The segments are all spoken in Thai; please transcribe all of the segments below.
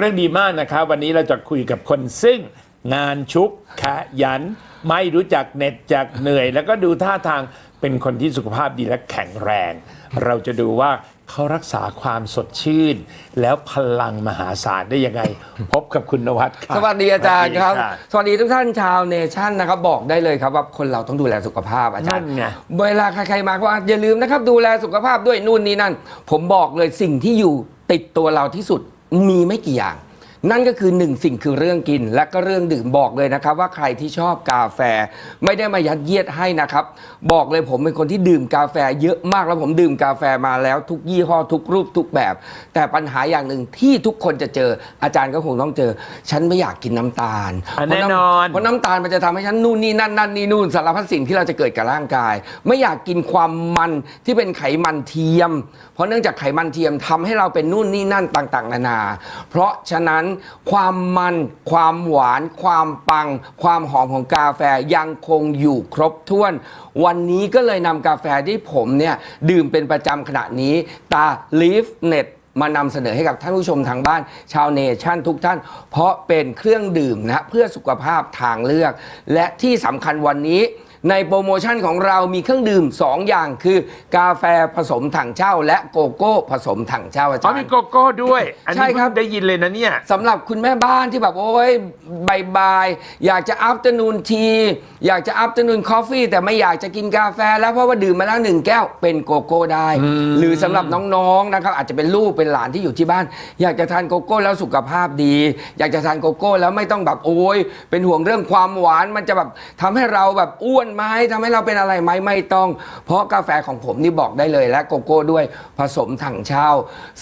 เรื่องดีมากนะครับ วันนี้เราจะคุยกับคนซึ่งงานชุกขยัน ไม่รู้จักเหน็ดจากเหนื่อย แล้วก็ดูท่าทางเป็นคนที่สุขภาพดีและแข็งแรง เราจะดูว่าเขารักษาความสดชื่น แล้วพลังมหาศาลได้ยังไง พบกับคุณนวัดครับสวัสดีอาจารย์ครับ สวัสดีะ สวัสดีทุกท่านชาวเนชั่นนะครับบอกได้เลยครับว่าคนเราต้องดูแลสุขภาพอาจารย์นั่นไง เวลาใครๆมาก็ว่าอย่าลืมนะครับ ดูแลสุขภาพด้วยนู่นนี่นั่น ผมบอกเลยสิ่งที่อยู่ติดตัวเราที่สุด มีไม่กี่อย่าง นั่นก็คือหนึ่งสิ่งคือเรื่องกิน และก็เรื่องดื่มบอกเลยนะครับ ว่าใครที่ชอบกาแฟ ไม่ได้มายัดเยียดให้นะครับ บอกเลยผมเป็นคนที่ดื่มกาแฟเยอะมากแล้วผมดื่มกาแฟมาแล้วทุกยี่ห้อทุกรูปทุกแบบ แต่ปัญหาอย่างหนึ่งที่ทุกคนจะเจออาจารย์ก็คงต้องเจอ ฉันไม่อยากกินน้ำตาลอะเพราะแน่นอนเพราะน้ำตาลมันจะทำให้ฉันนู่นนี่นั่นนั่นนี่นู่นสารพัดสิ่งที่เราจะเกิดกับร่างกาย ไม่อยากกินความมันที่เป็นไขมันเทียม เพราะเนื่องจากไขมันเทียมทำให้เราเป็นนู่นนี่นั่นต่าง ๆ นานา เพราะฉะนั้นความมัน ความหวาน ความปัง ความหอมของกาแฟยังคงอยู่ครบถ้วน วันนี้ก็เลยนำกาแฟที่ผมเนี่ย ดื่มเป็นประจำขณะนี้ ตา Leaf Net มานำเสนอให้กับท่านผู้ชมทางบ้าน ชาวเนชั่นทุกท่าน เพราะเป็นเครื่องดื่มนะเพื่อสุขภาพทางเลือก และที่สำคัญวันนี้ ในโปรโมชั่นของเรามีเครื่องดื่ม 2 อย่างคือกาแฟผสมถังเช่า และโกโก้ผสมถังเช่าอาอ๋จาอรมีย์ โกโก้ด้วย อันใช่นี้ครับเพิ่งได้ยินเลยนะเนี่ย สำหรับคุณแม่บ้านที่แบบ โอ้ยบายๆอยากจะ afternoon tea อยากจะ afternoon coffee แต่ไม่อยากจะกินกาแฟ แล้วเพราะว่าดื่มมาแล้วหนึ่งแก้วเป็นโกโก้ได้ หรือสำหรับน้องๆนะครับอาจจะเป็นลูกเป็นหลานที่อยู่ที่บ้าน อยากจะทานโกโก้แล้วสุขภาพดี อยากจะทานโกโก้แล้วไม่ต้องแบบโอ้ยเป็นห่วงเรื่องความหวานมันจะแบบทำให้เราแบบอ้วนไหมทำให้เราเป็นอะไรไหมไม่ต้อง เพราะกาแฟของผมนี่บอกได้เลยและโกโก้ด้วยผสมถังเช่า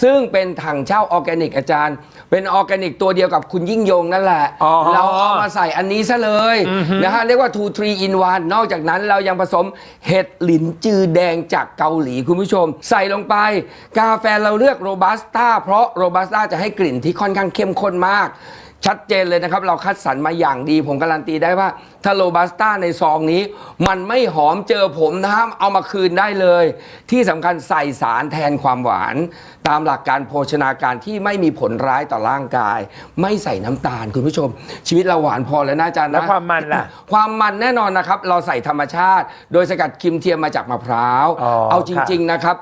ซึ่งเป็นถังเช่าออร์แกนิกอาจารย์ เป็นออร์แกนิกตัวเดียวกับคุณยิ่งยงนั่นแหละ อ๋อ เราเอามาใส่อันนี้ซะเลยนะฮะเรียกว่า two three in one นอกจากนั้นเรายังผสมเห็ดหลินจือแดงจากเกาหลีคุณผู้ชม ใส่ลงไป กาแฟเราเลือกโรบัสต้าเพราะโรบัสต้าจะให้กลิ่นที่ค่อนข้างเข้มข้นมาก ชัดเจนเลยนะครับ เราคัดสรรมาอย่างดี ผมการันตีได้ว่าถ้าโรบัสต้าในซองนี้ มันไม่หอมเจอผมนะครับเอามาคืนได้เลย ที่สำคัญใส่สารแทนความหวาน ตามหลักการโภชนาการที่ไม่มีผลร้ายต่อร่างกาย ไม่ใส่น้ำตาลคุณผู้ชม ชีวิตเราหวานพอแล้วนะอาจารย์นะแล้วความมันล่ะ ความมันแน่นอนนะครับ เราใส่ธรรมชาติ โดยสกัดครีมเทียมมาจากมะพร้าว อ๋อเอาจครับริง ๆนะครับ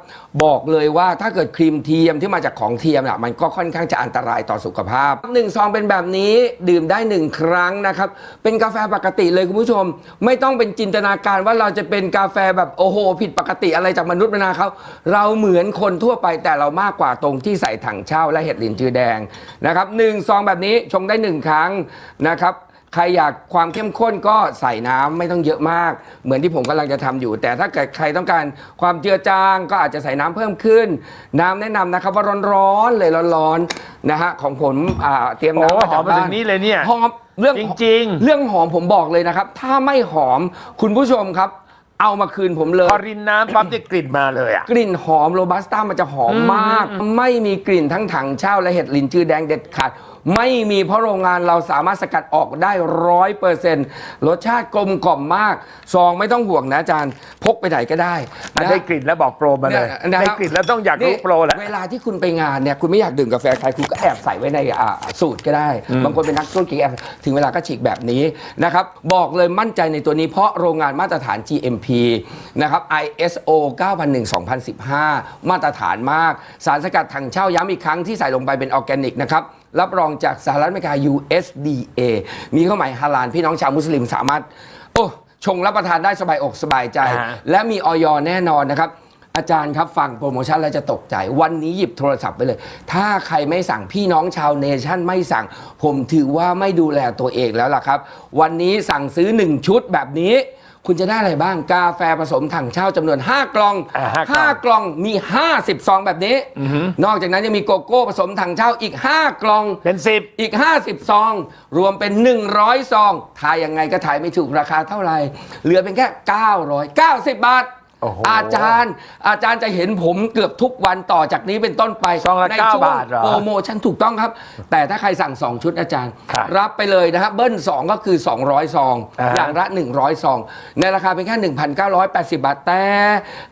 บอกเลยว่าถ้าเกิดครีมเทียมที่มาจากของเทียมน่ะมันก็ค่อนข้างจะอันตรายต่อสุขภาพหนึ่งซองเป็นแบบนี้ดื่มได้หนึ่งครั้งนะครับ เป็นกาแฟปกติเลยคุณผู้ชม ไม่ต้องเป็นจินตนาการว่าเราจะเป็นกาแฟแบบโอ้โห ผิดปกติอะไรจากมนุษย์มนาเขาเราเหมือนคนทั่วไปแต่เรามากกว่าตรงที่ใส่ถังเช่าและเห็ดหลินจือแดงนะครับหนึ่งซองแบบนี้ชงได้หนึ่งครั้งนะครับ ใครอยากความเข้มข้นก็ใส่น้ำไม่ต้องเยอะมาก เหมือนที่ผมกำลังจะทำอยู่ แต่ถ้าเกิดใครต้องการความเจือจางก็อาจจะใส่น้ำเพิ่มขึ้น น้ำแนะนำนะครับว่าร้อนๆเลยร้อนๆนะฮะของผมอ่าเตรียมโอ้น้ำมาหอจามกมาบ้าถึนงนี่เลยเนี่ยหอมเรื่องจริงเรื่องหอมผมบอกเลยนะครับ ถ้าไม่หอมคุณผู้ชมครับ เอามาคืนผมเลยๆพอรินน้ำปั๊บจะกลิ่นมาเลยอะ กลิ่นหอมโรบัสต้ามันจะหอมมาก ไม่มีกลิ่นทั้งถังเช่าและเห็ดลินจือแดงเด็ดขาด ไม่มีเพราะโรงงานเราสามารถสกัดออกได้ร้อยเปอร์เซ็นต์รสชาติกลมกล่อมมากซองไม่ต้องห่วงนะอาจารย์ พกไปไหนก็ได้อันนะ ได้กลิ่นแล้วบอกโปรมาเลยนะได้ครับกลิ่นแล้วต้องอยากรู้โปรแหละ เวลาที่คุณไปงานเนี่ยคุณไม่อยากดื่มกาแฟใครคุณก็แอบใส่ไว้ในอ่าสูตรก็ได้ บางคนเป็นนักธุรกิจแอบถึงเวลาก็ฉีกแบบนี้นะครับ บอกเลยมั่นใจในตัวนี้เพราะโรงงานมาตรฐาน GMP นะครับ ISO 9001-2015 มาตรฐานมาก สารสกัดถังเช่าย้ำอีกครั้งที่ใส่ลงไปเป็นออร์แกนิกนะครับ รับรองจากสหรัฐอเมริกา USDA มีเข้าหมายฮาลาลพี่น้องชาวมุสลิมสามารถ โอ้ชงรับประทานได้สบายอกสบายใจอ่าและมีออยแน่นอนนะครับ อาจารย์ครับฟังโปรโมชั่นแล้วจะตกใจ วันนี้หยิบโทรศัพท์ไปเลย ถ้าใครไม่สั่งพี่น้องชาวเนชั่นไม่สั่ง ผมถือว่าไม่ดูแลตัวเองแล้วล่ะครับ วันนี้สั่งซื้อ 1 ชุดแบบนี้ คุณจะได้อะไรบ้างกาแฟผสมถังเช่าจำนวน 5 กล่อง อ่าห้ากล่อง5 กล่องมี 50ซองแบบนี้นอกจากนั้นยังมีโกโก้ผสมถังเช่าอีก 5 กล่อง เป็นสิบ อีก 50 ซอง รวมเป็น 100 ซอง ทายยังไงก็ทายไม่ถูกราคาเท่าไหร่ เหลือเป็นแค่ 990 บาท โอ้โหอาจารย์ อาจารย์จะเห็นผมเกือบทุกวันต่อจากนี้เป็นต้นไปซองละในเก้าช่วงบาทเหรอโปรโมชั่นถูกต้องครับ แต่ถ้าใครสั่ง 2 ชุดอาจารย์ ครับรับไปเลยนะฮะเบิ้ล 2 ก็คือ 200 ซอง อ่าอย่างละ 100 ซอง ในราคาเป็นแค่ 1,980 บาท แต่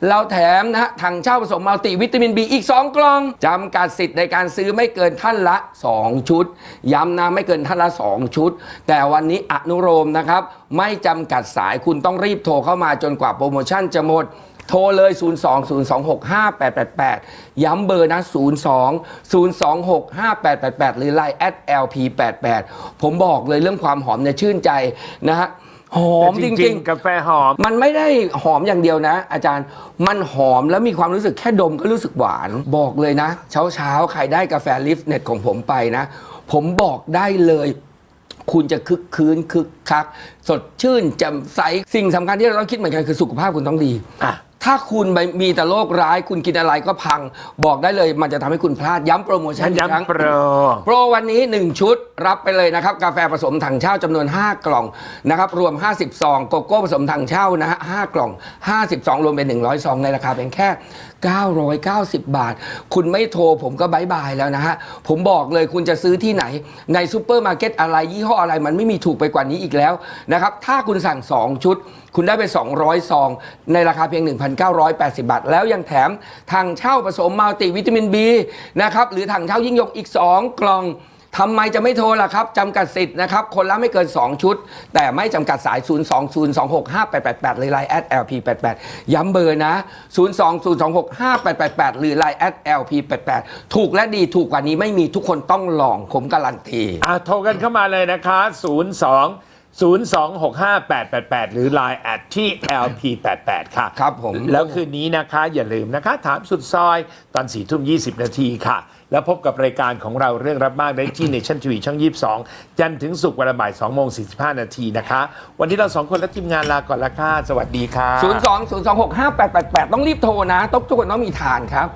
เราแถมนะฮะถังเช่าผสมมัลติวิตามิน B อีก 2 กล่องจำกัดสิทธิ์ในการซื้อไม่เกินท่านละ 2 ชุด ย้ำนะไม่เกินท่านละ 2 ชุด แต่วันนี้อนุโลมนะครับ ไม่จำกัดสายคุณต้องรีบโทรเข้ามาจนกว่าโปรโมชั่นจะหมด โทรเลย 020265888 ย้ำเบอร์นะ 02 0265888 หรือ Line at lp88 ผมบอกเลยเรื่องความหอมเนี่ยชื่นใจนะฮะหอมแต่จจริริงงๆๆกาแฟหอม มันไม่ได้หอมอย่างเดียวนะ อาจารย์มันหอมแล้วมีความรู้สึกแค่ดมก็รู้สึกหวาน บอกเลยนะ เช้าเช้าๆใครได้กาแฟลิฟต์เน็ตของผมไปนะ ผมบอกได้เลย คุณจะคึกคืนคึกคัก สดชื่นแจ่มใส สิ่งสำคัญที่เราต้องคิดเหมือนกันคือสุขภาพคุณต้องดีอะ ถ้าคุณมีแต่โรคร้าย คุณกินอะไรก็พัง บอกได้เลย มันจะทำให้คุณพลาดย้ำโปรโมชั่ฉันนอีกครั้ง ย้ำโปร โปรวันนี้ 1 ชุดรับไปเลยนะครับ กาแฟผสมถังเช่าจำนวน 5 กล่องนะครับ รวม 50 ซอง โกโก้ผสมถังเช่านะฮะ5กล่อง 50 ซอง รวมเป็น 100 ซอง ในราคาเพียงแค่ 990 บาท คุณไม่โทรผมก็บายบายแล้วนะฮะ ผมบอกเลยคุณจะซื้อที่ไหน ในซูเปอร์มาร์เก็ตอะไรยี่ห้ออะไรมันไม่มีถูกไปกว่านี้อีกแล้วนะครับ ถ้าคุณสั่ง 2 ชุด คุณได้ไป 200 ซอง ในราคาเพียง 1,980 บาท แล้วยังแถมทางเช่าผสมมัลติวิตามิน B นะครับหรือทางเช่ายิ่งยงอีก 2 กล่อง ทำไมจะไม่โทรล่ะครับจำกัดสิทธิ์นะครับคนละไม่เกิน 2 ชุด แต่ไม่จำกัดสาย 020265888 หรือ Line at lp88 ย้ำเบอร์นะ 020265888 หรือ Line at lp88 ถูกและดีถูกกว่านี้ไม่มีทุกคนต้องลองผมการันตี อะโทรกันเข้ามาเลยนะคะ 02 0265888 หรือ Line แอดที่ LP88 ค่ะ ครับผม แล้วคืนนี้นะคะ อย่าลืมนะคะ ถามสุดซอยตอน4ทุ่ม 20 นาทีค่ะ แล้วพบกับรายการของเราเรื่องรับมากได้ที่ Nation TV ช่อง 22 จันทร์ถึงศุกร์วันละบ่าย2โมง45 นาทีนะคะ วันที่เราสองคนและทีมงานลาก่อนละค่ะ สวัสดีค่ะ 020265888 ต้องรีบโทรนะต้องทุกคนต้องมีทานครับ